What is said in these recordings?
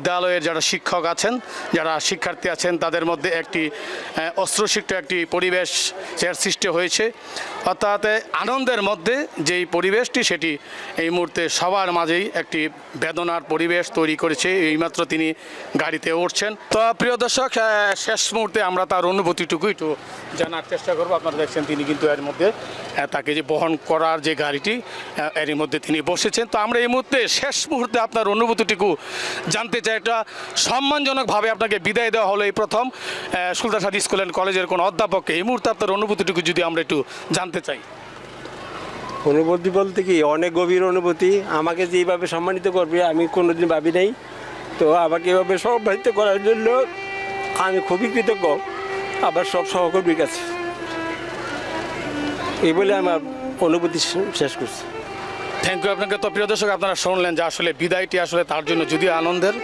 বিদ্যালয়ের যারা শিক্ষক আছেন, যারা শিক্ষার্থী আছেন, তাদের মধ্যে একটি অশ্রুসিক্ত একটি পরিবেশ এর সৃষ্টি হয়েছে। অর্থাৎ আনন্দের মধ্যে যেই পরিবেশটি, সেটি এই মুহূর্তে সবার মাঝেই একটি বেদনার পরিবেশ তৈরি করেছে। এইমাত্র তিনি গাড়িতে উঠছেন। তো প্রিয় দর্শক শেষ মুহূর্তে আমরা তার অনুভূতিটুকু একটু জানার চেষ্টা করব। আপনারা দেখছেন তিনি কিন্তু এর মধ্যে তাকে যে বহন করার যে গাড়িটি এরই মধ্যে তিনি বসেছেন। তো আমরা এই মুহূর্তে শেষ মুহূর্তে আপনার অনুভূতিটুকু জানতে চাই একটা সম্মানজনকভাবে আপনাকে বিদায় দেওয়া হলো এই প্রথম সুলতান সাদি স্কুল অ্যান্ড কলেজের কোনো অধ্যাপককে। এই মুহূর্তে আপনার অনুভূতিটুকু যদি আমরা একটু জানতে চাই। অনুভূতি বলতে কি, অনেক গভীর অনুভূতি। আমাকে যেভাবে সম্মানিত করবে, আমি কোনোদিন ভাবি নাই। তো আমাকে এভাবে সম্মানিত করার জন্য আমি খুবই কৃতজ্ঞ। আবার সব সহকর্মীর কাছে। এই বলে আমার অনুভূতি শেষ করছি। থ্যাংক ইউ আপনাকে। তো প্রিয় দর্শক, আপনারা শুনলেন যে আসলে বিদায়টি আসলে তার জন্য যদিও আনন্দের।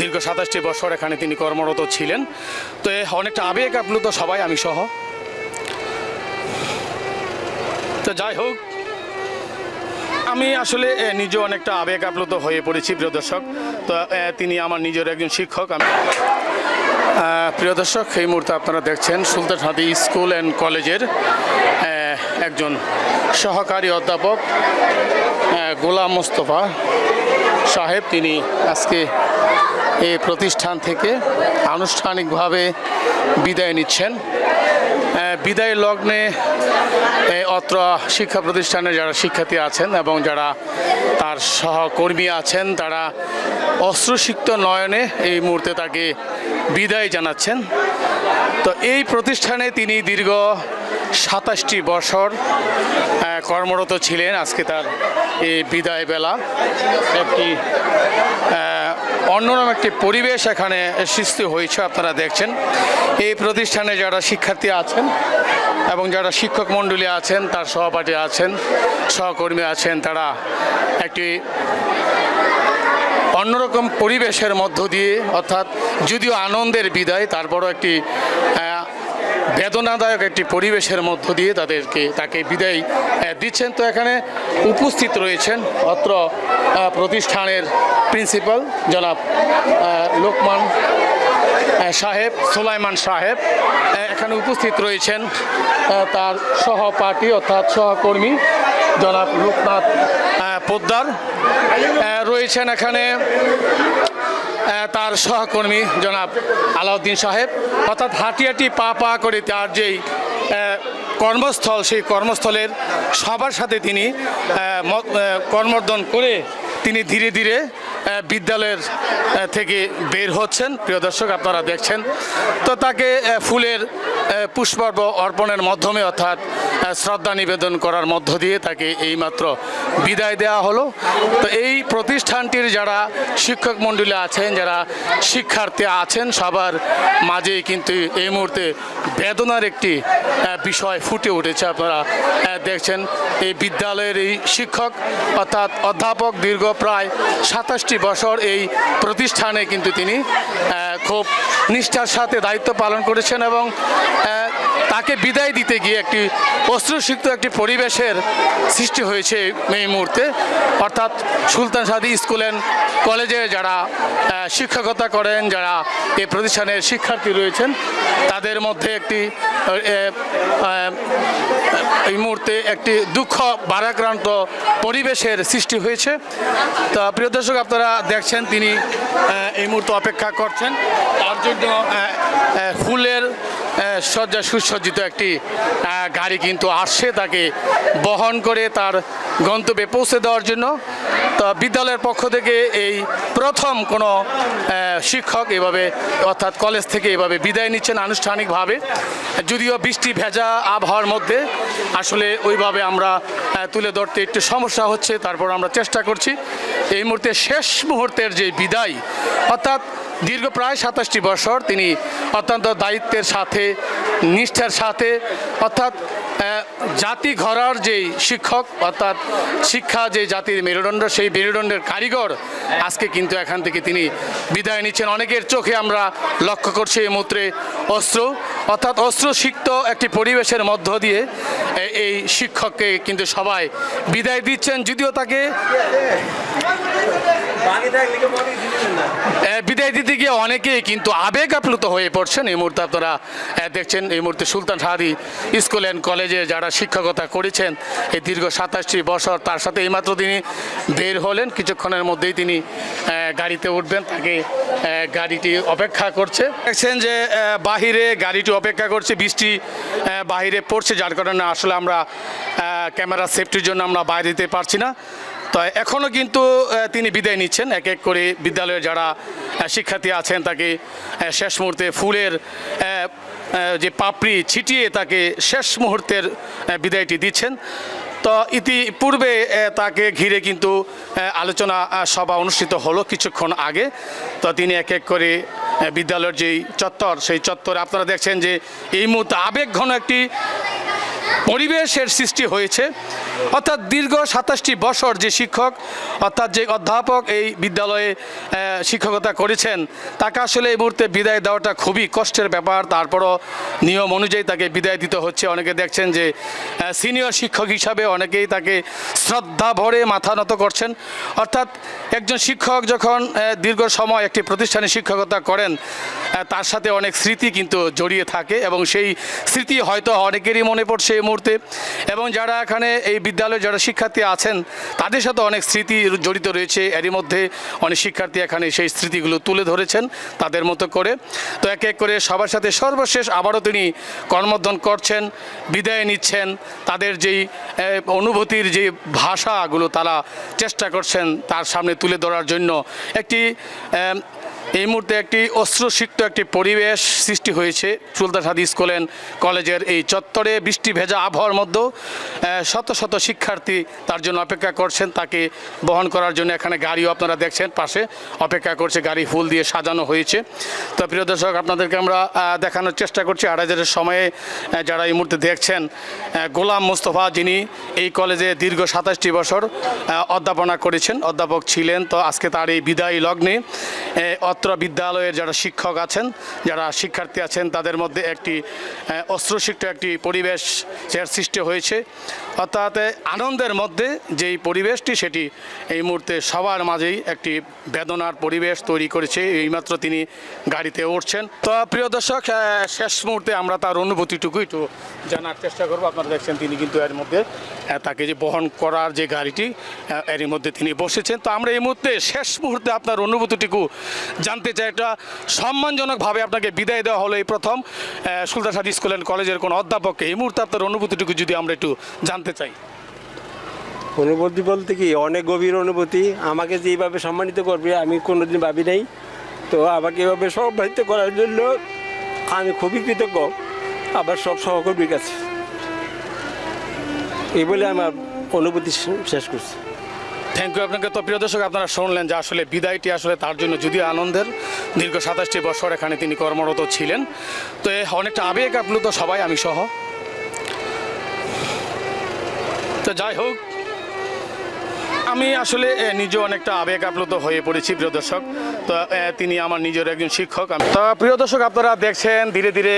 দীর্ঘ সাতাশটি বছর এখানে তিনি কর্মরত ছিলেন। তো অনেকটা আবেগ আপ্লুত সবাই, আমি সহ। তো যাই হোক, আমি আসলে নিজে অনেকটা আবেগ আপ্লুত হয়ে পড়েছি, প্রিয় দর্শক। তো তিনি আমার নিজের একজন শিক্ষক, আমি প্রিয় দর্শক, এই মুহূর্তে আপনারা দেখছেন সুলতান হাদি স্কুল অ্যান্ড কলেজের একজন সহকারী অধ্যাপক গোলাম মোস্তফা সাহেব। তিনি আজকে এই প্রতিষ্ঠান থেকে আনুষ্ঠানিকভাবে বিদায় নিচ্ছেন। বিদায় লগ্নে অত্র শিক্ষা প্রতিষ্ঠানে যারা শিক্ষার্থী আছেন এবং যারা তার সহকর্মী আছেন, তারা অশ্রুসিক্ত নয়নে এই মুহূর্তে তাকে বিদায় জানাচ্ছেন। তো এই প্রতিষ্ঠানে তিনি দীর্ঘ সাতাশটি বছর কর্মরত ছিলেন আজকে তার এই বিদায় বেলা। একটি অন্যরকম একটি পরিবেশ এখানে সৃষ্টি হয়েছে, আপনারা দেখছেন। এই প্রতিষ্ঠানে যারা শিক্ষার্থী আছেন এবং যারা শিক্ষক মণ্ডলী আছেন, তার সহপাঠী আছেন, সহকর্মী আছেন, তারা একটি অন্যরকম পরিবেশের মধ্য দিয়ে, অর্থাৎ যদিও আনন্দের বিদায়, তারপরও একটি বেদনাদায়ক একটি পরিবেশের মধ্য দিয়ে তাদেরকে তাকে বিদায় দিচ্ছেন। তো এখানে উপস্থিত রয়েছেন অত্র প্রতিষ্ঠানের প্রিন্সিপাল জনাব লোকমান সাহেব, সোলাইমান সাহেব। এখানে উপস্থিত রয়েছেন তার সহপাঠী অর্থাৎ সহকর্মী জনাব লোকনাথ পোদ্দার। রয়েছেন এখানে তার সহকর্মী জনাব আলাউদ্দিন সাহেব। অর্থাৎ হাঁটি হাঁটি পা পা করে তার যেই কর্মস্থল, সেই কর্মস্থলের সবার সাথে তিনি কর্মর্দন করে তিনি ধীরে ধীরে বিদ্যালয়ের থেকে বের হচ্ছেন। প্রিয় দর্শক, আপনারা দেখছেন। তো তাকে ফুলের পুষ্পর্ব অর্পণের মাধ্যমে অর্থাৎ শ্রদ্ধা নিবেদন করার মধ্য দিয়ে তাকে এইমাত্র বিদায় দেওয়া হলো। তো এই প্রতিষ্ঠানটির যারা শিক্ষক মণ্ডলী আছেন, যারা শিক্ষার্থী আছেন, সবার মাঝে কিন্তু এই মুহূর্তে বেদনার একটি বিষয় ফুটে উঠেছে আপনারা দেখছেন। এই বিদ্যালয়ের এই শিক্ষক, অর্থাৎ অধ্যাপক দীর্ঘ প্রায় সাতাশটি বছর এই প্রতিষ্ঠানে কিন্তু তিনি খুব নিষ্ঠার সাথে দায়িত্ব পালন করেছেন এবং তাকে বিদায় দিতে গিয়ে একটি অস্ত্রসিক্ত একটি পরিবেশের সৃষ্টি হয়েছে এই মুহূর্তে। অর্থাৎ সুলতান সাদি স্কুল অ্যান্ড কলেজে যারা শিক্ষকতা করেন, যারা এই প্রতিষ্ঠানের শিক্ষার্থী রয়েছেন, তাদের মধ্যে একটি এই মুহূর্তে একটি দুঃখ বারাক্রান্ত পরিবেশের সৃষ্টি হয়েছে। তা প্রিয় দর্শক, আপনারা দেখছেন তিনি এই মুহূর্তে অপেক্ষা করছেন। তার জন্য ফুলের সজ্জা সুসজ্জিত একটি গাড়ি কিন্তু আসছে তাকে বহন করে তার গন্তব্যে পৌঁছে দেওয়ার জন্য। তো বিদ্যালয়ের পক্ষ থেকে এই প্রথম কোনো শিক্ষক এভাবে, অর্থাৎ কলেজ থেকে এভাবে বিদায় নিচ্ছেন আনুষ্ঠানিকভাবে। যদিও বৃষ্টি ভেজা আবহাওয়ার মধ্যে, আসলে ওইভাবে আমরা তুলে ধরতে একটু সমস্যা হচ্ছে, তারপর আমরা চেষ্টা করছি। এই মুহূর্তে শেষ মুহূর্তের যে বিদায়, অর্থাৎ দীর্ঘ প্রায় সাতাশটি বছর তিনি অত্যন্ত দায়িত্বের সাথে, নিষ্ঠার সাথে, অর্থাৎ জাতি ঘরার যেই শিক্ষক, অর্থাৎ শিক্ষা যে জাতির মেরুদণ্ড, সেই মেরুদণ্ডের কারিগর আজকে কিন্তু এখান থেকে তিনি বিদায় নিচ্ছেন। অনেকের চোখে আমরা লক্ষ্য করছি এই মুহূর্তে অস্ত্র। অর্থাৎ অস্ত্র সিক্ত একটি পরিবেশের মধ্য দিয়ে এই শিক্ষককে কিন্তু সবাই বিদায় দিচ্ছেন। যদিও তাকে বিদায় দিতে গিয়ে অনেকেই কিন্তু আবেগ আপ্লুত হয়ে পড়ছেন। এই মুহূর্তে আপনারা দেখছেন এই মুহূর্তে সুলতান শাহাদি স্কুল অ্যান্ড কলেজে যারা শিক্ষকতা করেছেন, এই দীর্ঘ সাতাশটি বছর, তার সাথে এইমাত্র তিনি বের হলেন। কিছুক্ষণের মধ্যেই তিনি গাড়িতে উঠবেন। তাকে গাড়িটি অপেক্ষা করছে। দেখছেন যে বাহিরে গাড়িটি অপেক্ষা করছে, বৃষ্টি বাইরে পড়ছে, যার কারণে আসলে আমরা ক্যামেরা সেফটির জন্য আমরা বাইরে দিতে পারছি না। তো এখনও কিন্তু তিনি বিদায় নিচ্ছেন। এক এক করে বিদ্যালয়ে যারা শিক্ষার্থী আছেন, তাকে শেষ মুহূর্তে ফুলের যে পাপড়ি ছিটিয়ে তাকে শেষ মুহূর্তের বিদায়টি দিচ্ছেন। তো ইতিপূর্বে পূর্বে তাকে ঘিরে কিন্তু আলোচনা সভা অনুষ্ঠিত হলো কিছুক্ষণ আগে। তো তিনি এক এক করে বিদ্যালয়ের যেই চত্বর, সেই চত্বরে আপনারা দেখছেন যে এই মুহূর্তে আবেগঘন একটি পরিবেশের সৃষ্টি হয়েছে। অর্থাৎ দীর্ঘ সাতাশটি বছর যে শিক্ষক, অর্থাৎ যে অধ্যাপক এই বিদ্যালয়ে শিক্ষকতা করেছেন, তাকে আসলে এই মুহূর্তে বিদায় দেওয়াটা খুবই কষ্টের ব্যাপার। তারপরও নিয়ম অনুযায়ী তাকে বিদায় দিতে হচ্ছে। অনেকে দেখছেন যে সিনিয়র শিক্ষক হিসাবে অনেকেই তাকে শ্রদ্ধা ভরে মাথা নত করছেন। অর্থাৎ একজন শিক্ষক যখন দীর্ঘ সময় একটি প্রতিষ্ঠানে শিক্ষকতা করেন তার সাথে অনেক স্মৃতি কিন্তু জড়িয়ে থাকে এবং সেই স্মৃতি হয়তো অনেকেরই মনে পড়ছে এই মুহূর্তে। এবং যারা এখানে এই বিদ্যালয়ে যারা শিক্ষার্থী আছেন, তাদের সাথে অনেক স্মৃতি জড়িত রয়েছে। এরই মধ্যে অনেক শিক্ষার্থী এখানে সেই স্মৃতিগুলো তুলে ধরেছেন তাদের মতো করে। তো এক এক করে সবার সাথে সর্বশেষ আবারও তিনি কর্মোদ্ধান করছেন, বিদায় নিচ্ছেন। তাদের যেই অনুভূতির যে ভাষাগুলো তারা চেষ্টা করছেন তার সামনে তুলে ধরার জন্য একটি এই মুহূর্তে একটি অস্ত্রসিক্ত একটি পরিবেশ সৃষ্টি হয়েছে। সুলতান সাদি স্কুল কলেজের এই চত্বরে বৃষ্টি ভেজা আবহাওয়ার মধ্যেও শত শত শিক্ষার্থী তার জন্য অপেক্ষা করছেন, তাকে বহন করার জন্য এখানে গাড়িও আপনারা দেখছেন পাশে, অপেক্ষা করছে গাড়ি ফুল দিয়ে সাজানো হয়েছে। তো প্রিয় দর্শক, আপনাদেরকে আমরা দেখানোর চেষ্টা করছি। আড়াইজারের সময়ে যারা এই মুহূর্তে দেখছেন গোলাম মোস্তফা যিনি এই কলেজে দীর্ঘ সাতাশটি বছর অধ্যাপনা করেছেন, অধ্যাপক ছিলেন। তো আজকে তার এই বিদায়ী লগ্নে অত্র বিদ্যালয়ের যারা শিক্ষক আছেন, যারা শিক্ষার্থী আছেন, তাদের মধ্যে একটি অস্ত্রসিক্ত একটি পরিবেশ সৃষ্টি হয়েছে। অর্থাৎ আনন্দের মধ্যে যেই পরিবেশটি, সেটি এই মুহূর্তে সবার মাঝেই একটি বেদনার পরিবেশ তৈরি করেছে। এইমাত্র তিনি গাড়িতে উঠছেন। তো প্রিয় দর্শক শেষ মুহূর্তে আমরা তার অনুভূতিটুকু একটু জানার চেষ্টা করব, আপনারা দেখছেন তিনি কিন্তু এর মধ্যে তাকে যে বহন করার যে গাড়িটি এরই মধ্যে তিনি বসেছেন। তো আমরা এই মুহূর্তে শেষ মুহূর্তে আপনার অনুভূতিটুকু জানতে চাই, একটা সম্মানজনকভাবে আপনাকে বিদায় দেওয়া হলো এই প্রথম সুলতান সাদি স্কুল অ্যান্ড কলেজের কোনো অধ্যাপককে। এই মুহূর্তে আপনার অনুভূতিটুকু যদি আমরা একটু জানতে চাই। অনুভূতি বলতে কি, অনেক গভীর অনুভূতি। আমাকে যেইভাবে সম্মানিত করবে, আমি কোনোদিন ভাবি নাই। তো আমাকে এভাবে সম্মানিত করার জন্য আমি খুবই কৃতজ্ঞ। আবার সব সহকর্মীর কাছে। এই বলে আমার অনুভূতি শেষ করছি। থ্যাংক ইউ আপনাকে। তো প্রিয় দর্শক, আপনারা শুনলেন যে আসলে বিদায়টি আসলে তার জন্য যদিও আনন্দের। দীর্ঘ সাতাশটি বছর এখানে তিনি কর্মরত ছিলেন। তো অনেকটা আবেগ আপ্লুত সবাই, আমি সহ। তো যাই হোক, আমি আসলে নিজে অনেকটা আবেগ আপ্লুত হয়ে পড়েছি, প্রিয় দর্শক। তো তিনি আমার নিজের একজন শিক্ষক। তো প্রিয় দর্শক, আপনারা দেখছেন, ধীরে ধীরে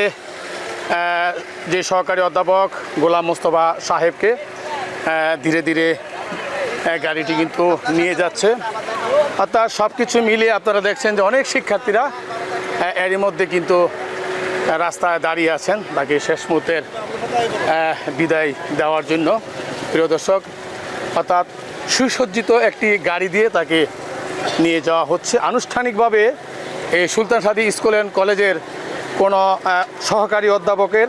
যে সহকারী অধ্যাপক গোলাম মোস্তফা সাহেবকে ধীরে ধীরে গাড়িটি কিন্তু নিয়ে যাচ্ছে। অর্থাৎ সব কিছু মিলিয়ে আপনারা দেখছেন যে অনেক শিক্ষার্থীরা এরই মধ্যে কিন্তু রাস্তায় দাঁড়িয়ে আছেন। তাকে শেষ মুহূর্তের বিদায় দেওয়ার জন্য। প্রিয় দর্শক, অর্থাৎ সুসজ্জিত একটি গাড়ি দিয়ে তাকে নিয়ে যাওয়া হচ্ছে। আনুষ্ঠানিকভাবে এই সুলতান সাদি স্কুল অ্যান্ড কলেজের কোনো সহকারী অধ্যাপকের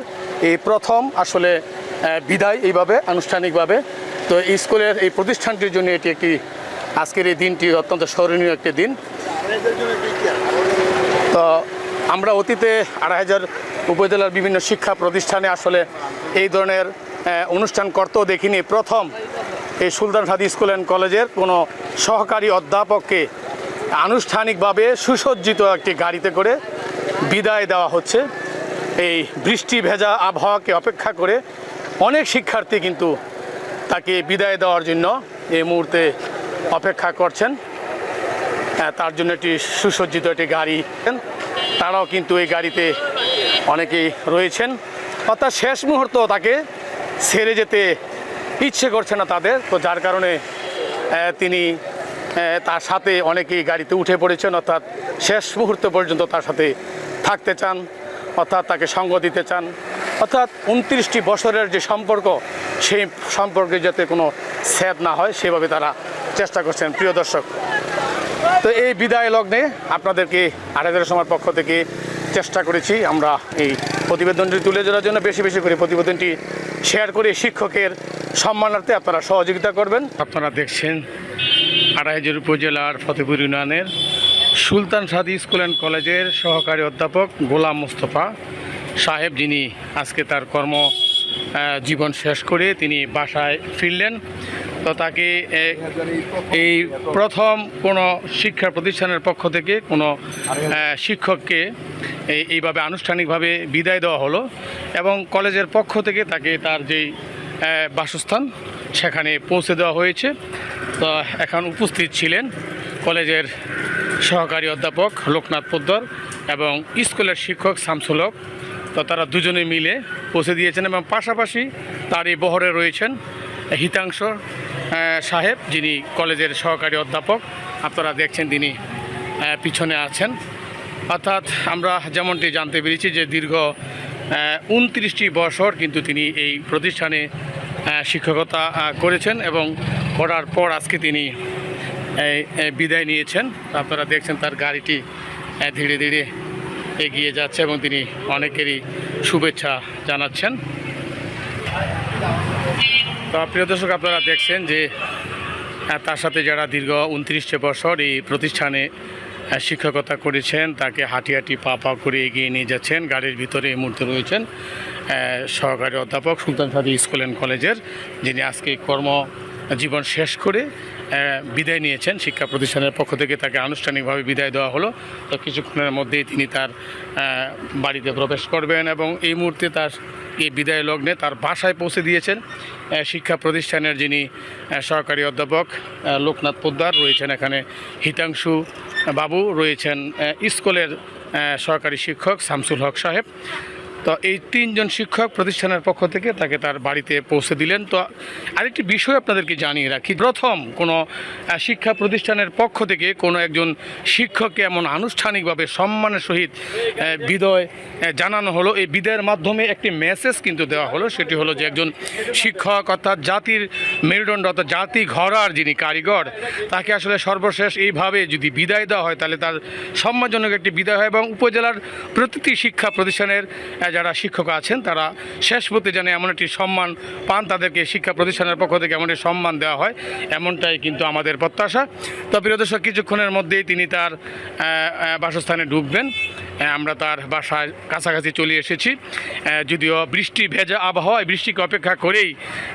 এই প্রথম আসলে বিদায় এইভাবে, আনুষ্ঠানিকভাবে। তো স্কুলের এই প্রতিষ্ঠানটির জন্য এটি একটি, আজকের এই দিনটি অত্যন্ত স্মরণীয় একটি দিন। তো আমরা অতীতে আড়াই হাজার উপজেলার বিভিন্ন শিক্ষা প্রতিষ্ঠানে আসলে এই ধরনের অনুষ্ঠান করতেও দেখিনি। প্রথম এই সুলতান সাদি স্কুল অ্যান্ড কলেজের কোনো সহকারী অধ্যাপককে আনুষ্ঠানিকভাবে সুসজ্জিত একটি গাড়িতে করে বিদায় দেওয়া হচ্ছে। এই বৃষ্টি ভেজা আবহাওয়াকে অপেক্ষা করে অনেক শিক্ষার্থী কিন্তু তাকে বিদায় দেওয়ার জন্য এই মুহূর্তে অপেক্ষা করছেন। হ্যাঁ, তার জন্য একটি সুসজ্জিত একটি গাড়ি। তারাও কিন্তু এই গাড়িতে অনেকেই রয়েছেন। অর্থাৎ শেষ মুহূর্ত তাকে ছেড়ে যেতে ইচ্ছে করছে না তাদের। তো যার কারণে তিনি তার সাথে অনেকেই গাড়িতে উঠে পড়েছেন, অর্থাৎ শেষ মুহূর্ত পর্যন্ত তার সাথে থাকতে চান, অর্থাৎ তাকে সঙ্গ দিতে চান। অর্থাৎ উনত্রিশটি বছরের যে সম্পর্ক, সেই সম্পর্কে যাতে কোনো স্যাদ না হয়, সেভাবে তারা চেষ্টা করছেন। প্রিয় দর্শক, তো এই বিদায় লগ্নে আপনাদেরকে আড়াইদের সময় পক্ষ থেকে চেষ্টা করেছি আমরা এই প্রতিবেদনটি তুলে ধরার জন্য। বেশি বেশি করে প্রতিবেদনটি শেয়ার করে শিক্ষকের সম্মানার্থে আপনারা সহযোগিতা করবেন। আপনারা দেখছেন আড়াইজের উপজেলার ফতেপুর ইউনিয়নের সুলতান সাদি স্কুল অ্যান্ড কলেজের সহকারী অধ্যাপক গোলাম মুস্তফা সাহেব, যিনি আজকে তার কর্ম জীবন শেষ করে তিনি বাসায় ফিরলেন। তো তাকে এই প্রথম কোনো শিক্ষা প্রতিষ্ঠানের পক্ষ থেকে কোনো শিক্ষককে এইভাবে আনুষ্ঠানিকভাবে বিদায় দেওয়া হলো এবং কলেজের পক্ষ থেকে তাকে তার যেই বাসস্থান সেখানে পৌঁছে দেওয়া হয়েছে। তো এখন উপস্থিত ছিলেন কলেজের সহকারী অধ্যাপক লোকনাথ পোদ্দর এবং স্কুলের শিক্ষক শামসুল তো তারা দুজনে মিলে পৌঁছে দিয়েছেন এবং পাশাপাশি তার এই বহরে রয়েছেন হিতাংশ সাহেব, যিনি কলেজের সহকারী অধ্যাপক। আপনারা দেখছেন তিনি পিছনে আছেন। অর্থাৎ আমরা যেমনটি জানতে পেরেছি যে দীর্ঘ উনত্রিশটি বছর কিন্তু তিনি এই প্রতিষ্ঠানে শিক্ষকতা করেছেন এবং করার পর আজকে তিনি বিদায় নিয়েছেন। আপনারা দেখছেন তার গাড়িটি ধীরে ধীরে এগিয়ে যাচ্ছে এবং তিনি অনেকেরই শুভেচ্ছা জানাচ্ছেন। তো প্রিয় দর্শক, আপনারা দেখছেন যে তার সাথে যারা দীর্ঘ উনত্রিশটি বছর এই প্রতিষ্ঠানে শিক্ষকতা করেছেন, তাকে হাঁটি হাঁটি পা পা করে এগিয়ে নিয়ে যাচ্ছেন। গাড়ির ভিতরে এই মুহূর্তে রয়েছেন। সহকারী অধ্যাপক সুলতান সাদি স্কুল অ্যান্ড কলেজের, যিনি আজকে কর্ম জীবন শেষ করে বিদায় নিয়েছেন, শিক্ষা প্রতিষ্ঠানের পক্ষ থেকে তাকে আনুষ্ঠানিকভাবে বিদায় দেওয়া হলো। তো কিছুক্ষণের মধ্যেই তিনি তার বাড়িতে প্রবেশ করবেন এবং এই মুহূর্তে তার এই বিদায় লগ্নে তার বাসায় পৌঁছে দিয়েছেন শিক্ষা প্রতিষ্ঠানের যিনি সহকারী অধ্যাপক লোকনাথ পোদ্দার রয়েছেন এখানে, হিতাংশু বাবু রয়েছেন স্কুলের সহকারী শিক্ষক শামসুল হক সাহেব। তো এই তিনজন শিক্ষক প্রতিষ্ঠানের পক্ষ থেকে তাকে তার বাড়িতে পৌঁছে দিলেন। তো আরেকটি বিষয় আপনাদেরকে জানিয়ে রাখি। প্রথম, কোনো শিক্ষা প্রতিষ্ঠানের পক্ষ থেকে কোনো একজন শিক্ষককে এমন আনুষ্ঠানিকভাবে সম্মানের সহিত বিদয় জানানো হলো। এই বিদায়ের মাধ্যমে একটি মেসেজ কিন্তু দেওয়া হলো। সেটি হলো যে একজন শিক্ষক, অর্থাৎ জাতির মেরুদণ্ড, অর্থাৎ জাতি ঘরার যিনি কারিগর, তাকে আসলে সর্বশেষ এইভাবে যদি বিদায় দেওয়া হয়, তাহলে তার সম্মানজনক একটি বিদায় হয় এবং উপজেলার প্রতিটি শিক্ষা প্রতিষ্ঠানের যারা শিক্ষক আছেন, তারা শেষ পথে যেন এমন একটি সম্মান পান, তাদেরকে শিক্ষা প্রতিষ্ঠানের পক্ষ থেকে এমন একটি সম্মান দেওয়া হয়, এমনটাই কিন্তু আমাদের প্রত্যাশা। তো প্রিয় দর্শক, কিছুক্ষণের মধ্যেই তিনি তার বাসস্থানে ঢুকবেন আমরা তার বাসায় কাছাকাছি চলে এসেছি। যদিও বৃষ্টি ভেজা আবহাওয়ায় বৃষ্টিকে অপেক্ষা করেই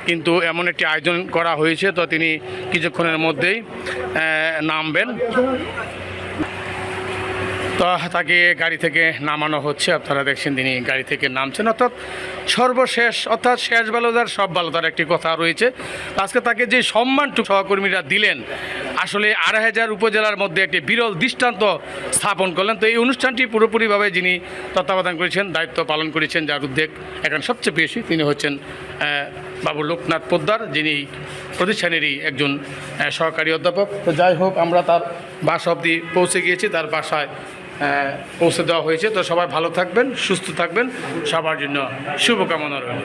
কিন্তু এমন একটি আয়োজন করা হয়েছে। তো তিনি কিছুক্ষণের মধ্যেই নামবেন। তো তাকে গাড়ি থেকে নামানো হচ্ছে। আপনারা দেখছেন তিনি গাড়ি থেকে নামছেন। অর্থাৎ সর্বশেষ, অর্থাৎ শেষ বালোদার সব বালোদার একটি কথা রয়েছে। আজকে তাকে যে সম্মানটুকু সহকর্মীরা দিলেন, আসলে আড়াই হাজার উপজেলার মধ্যে একটি বিরল দৃষ্টান্ত স্থাপন করলেন। তো এই অনুষ্ঠানটি পুরোপুরিভাবে যিনি তত্ত্বাবধান করেছেন, দায়িত্ব পালন করেছেন যার উদ্যোগ এখন সবচেয়ে বেশি তিনি হচ্ছেন বাবু লোকনাথ পোদ্দার, যিনি প্রতিষ্ঠানেরই একজন সহকারী অধ্যাপক। তো যাই হোক, আমরা তার বাসা অবধি পৌঁছে গিয়েছি। তার বাসায় পৌঁছে দেওয়া হয়েছে। তো সবাই ভালো থাকবেন সুস্থ থাকবেন। সবার জন্য শুভকামনা রইল।